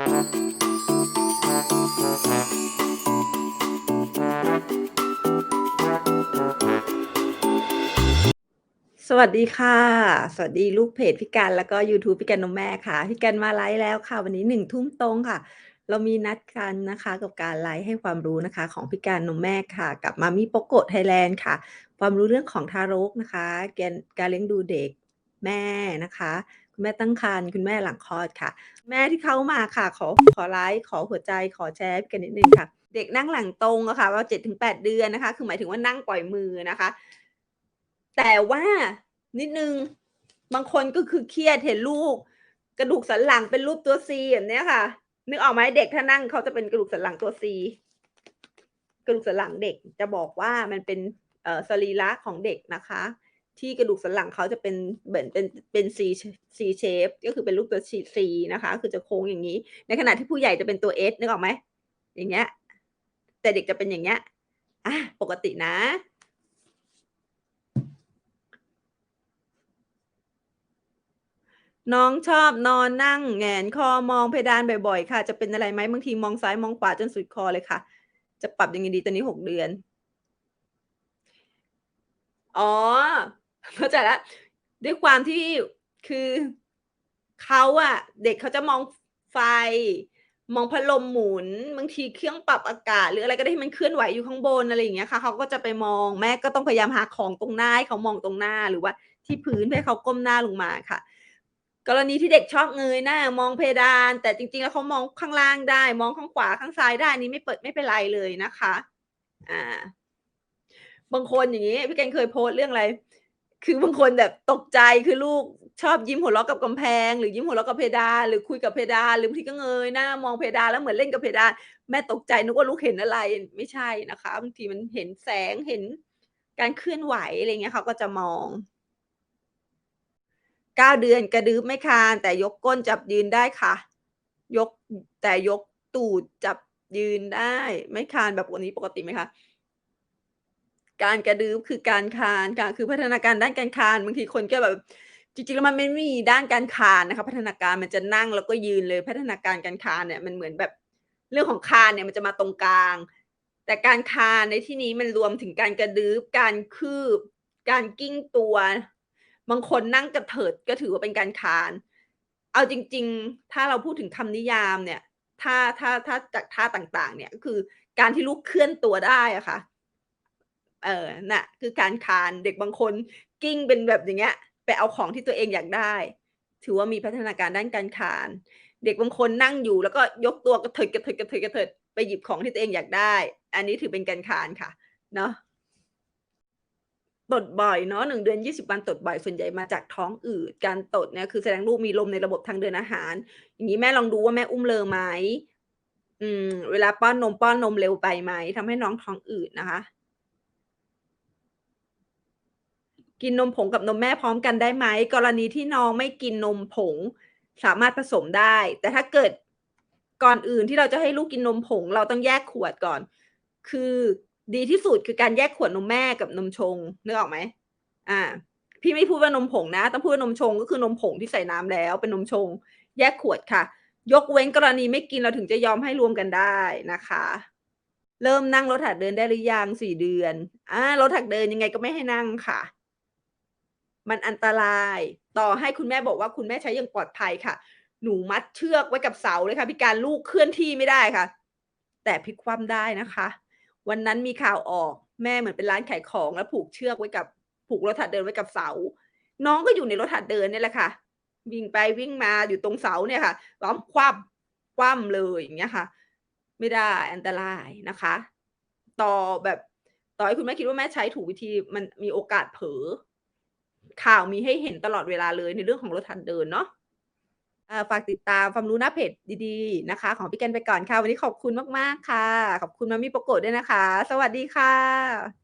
สวัสดีค่ะ สวัสดีลูกเพจพี่กันแล้วก็ยูทูบพี่กันนมแม่ค่ะ พี่กันมาไลฟ์แล้วค่ะ วันนี้1ทุ่มตรงค่ะ เรามีนัดกันนะคะกับการไลฟ์ให้ความรู้นะคะของพี่กันนมแม่ค่ะ กับ Mommy Poco Thailand ค่ะ ความรู้เรื่องของทารกนะคะ การเลี้ยงดูเด็กแม่นะคะ แม่ตั้งครรภ์คุณแม่หลังคลอดค่ะ แม่ที่เข้ามาค่ะ ขอขอไลฟ์ขอหัวใจขอแชร์กันนิดนึงค่ะ เด็กนั่งหลังตรงอะค่ะว่า7-8เดือนนะคะ คือหมายถึงว่านั่งปล่อยมือนะคะ แต่ว่านิดนึงบางคนก็คือเครียดเห็นลูก กระดูกสันหลังเป็นรูปตัว C แบบนี้ค่ะ นึกออกไหมเด็กถ้านั่งเขาจะเป็นกระดูกสันหลังตัว C กระดูกสันหลังเด็กจะบอกว่ามันเป็นสรีระของเด็กนะคะ ที่กระดูกสันหลังเขาจะเป็นเหมือนเป็นเป็น C C shape ก็คือเป็นรูปตัว C C นะคะ คือจะโค้งอย่างงี้ ในขณะที่ผู้ใหญ่จะเป็นตัว S นึกออกไหมอย่างเงี้ย แต่เด็กจะเป็นอย่างเงี้ยอาปกตินะน้องชอบนอนนั่งแงนคอมองเพดานบ่อยๆ ค่ะ จะเป็นอะไรไหม?บางทีมองซ้ายมองขวาจนสุดคอเลยค่ะ จะปรับยังไงดี?ตอนนี้6เดือน อ๋อ เข้าใจแล้วด้วยความที่คือเขาอะเด็กเขาจะมองไฟ มองพัดลมหมุนบางทีเครื่องปรับอากาศ หรืออะไรก็ได้ที่มันเคลื่อนไหวอยู่ข้างบนอะไรอย่างเงี้ยค่ะเขาก็จะไปมองแม่ก็ต้องพยายามหาของตรงหน้าให้เขามองตรงหน้าหรือว่าที่พื้นเพื่อให้เขาก้มหน้าลงมาค่ะ กรณีที่เด็กชอบเงยหน้ามองเพดาน แต่จริงๆแล้วเขามองข้างล่างได้ มองข้างขวาข้างซ้ายได้นี้ไม่เปิดไม่เป็นไรเลยนะคะ อ่า บางคนอย่างงี้พี่แกงเคยโพสต์เรื่องอะไร คือบางคนแบบตกใจคือลูกชอบยิ้มหัวเราะกับกำแพง หรือยิ้มหัวเราะกับเพดานหรือคุยกับเพดานหรือบางทีก็เงยหน้ามองเพดานแล้วเหมือนเล่นกับเพดาน แม่ตกใจนึกว่าลูกเห็นอะไรไม่ใช่นะคะบางทีมันเห็นแสงเห็นการเคลื่อนไหวอะไรเงี้ยเขาก็จะมอง9เดือนกระดึ๊บไม่คาน แต่ยกก้นจับยืนได้ค่ะ ยกแต่ยกตูดจับยืนได้ ไม่คานแบบวันนี้ปกติไหมคะ? การกระดึ๊บคือการคานค่ะคือพัฒนาการด้านการคานบางทีคนก็แบบจริงๆแล้วมันไม่มีด้านการคานนะคะ พัฒนาการมันจะนั่งแล้วก็ยืนเลยพัฒนาการการคานเนี่ยมันเหมือนแบบเรื่องของคานเนี่ยมันจะมาตรงกลาง แต่การคานในที่นี้มันรวมถึงการกระดึ๊บการคืบ การกิ้งตัว บางคนนั่งกระเถิดก็ถือว่าเป็นการคาน เอาจริง ๆ ถ้าเราพูดถึงคำนิยามเนี่ย ถ้าถ้าถ้าจากท่าต่างๆ เนี่ยก็คือการที่ลูกเคลื่อนตัวได้อะค่ะ เออน่ะคือการคานเด็กบางคนกิ้งเป็นแบบอย่างเงี้ยไปเอาของที่ตัวเองอยากได้ ถือว่ามีพัฒนาการด้านการคาน เด็กบางคนนั่งอยู่แล้วก็ยกตัวกระเถิดๆๆๆไปหยิบของที่ตัวเองอยากได้ อันนี้ถือเป็นการคานค่ะเนาะตดบ่อยเนาะ1เดือน 20 วันตดบ่อยส่วนใหญ่มาจากท้องอืดการตดเนี่ยคือแสดงลูกมีลมในระบบทางเดินอาหาร อย่างงี้แม่ลองดูว่าแม่อุ้มเรอไหม?อืม เวลาป้อนนมป้อนนมเร็วไปไหม?ทำให้น้องท้องอืดนะคะ กินนมผงกับนมแม่พร้อมกันได้ไหม?กรณีที่น้องไม่กินนมผงสามารถผสมได้ แต่ถ้าเกิดก่อนอื่นที่เราจะให้ลูกกินนมผง เราต้องแยกขวดก่อน คือดีที่สุดคือการแยกขวดนมแม่กับนมชงนึกออกไหม?อาพี่ไม่พูดว่านมผงนะต้องพูดว่านมชงก็คือนมผงที่ใส่น้ำแล้ว เป็นนมชง แยกขวดค่ะ ยกเว้นกรณีไม่กินเราถึงจะยอมให้รวมกันได้นะคะ เริ่มนั่งรถหัดเดินได้หรือยัง?4เดือนอารถหัดเดินยังไงก็ไม่ให้นั่งค่ะ มันอันตราย ต่อให้คุณแม่บอกว่าคุณแม่ใช้อย่างปลอดภัยค่ะ หนูมัดเชือกไว้กับเสาเลยค่ะพี่การลูกเคลื่อนที่ไม่ได้ค่ะ แต่พลิกคว่ำได้นะคะ วันนั้นมีข่าวออกแม่เหมือนเป็นร้านขายของแล้วผูกเชือกไว้กับผูกรถหัดเดินไว้กับเสา น้องก็อยู่ในรถหัดเดินเนี่ยแหละค่ะ วิ่งไปวิ่งมาอยู่ตรงเสาเนี่ยค่ะล้อมคว่ำคว่ำเลยอย่างเงี้ยค่ะ ไม่ได้อันตรายนะคะ ต่อแบบต่อให้คุณแม่คิดว่าแม่ใช้ถูกวิธีมันมีโอกาสเผลอ ข่าวมีให้เห็นตลอดเวลาเลยในเรื่องของรถทันเดินเนาะอ่าฝากติดตามความรู้หน้าเพจดีๆนะคะ ของพี่กันไปก่อนค่ะ วันนี้ขอบคุณมากๆค่ะ ขอบคุณมามีโปโกดด้วยนะคะ สวัสดีค่ะ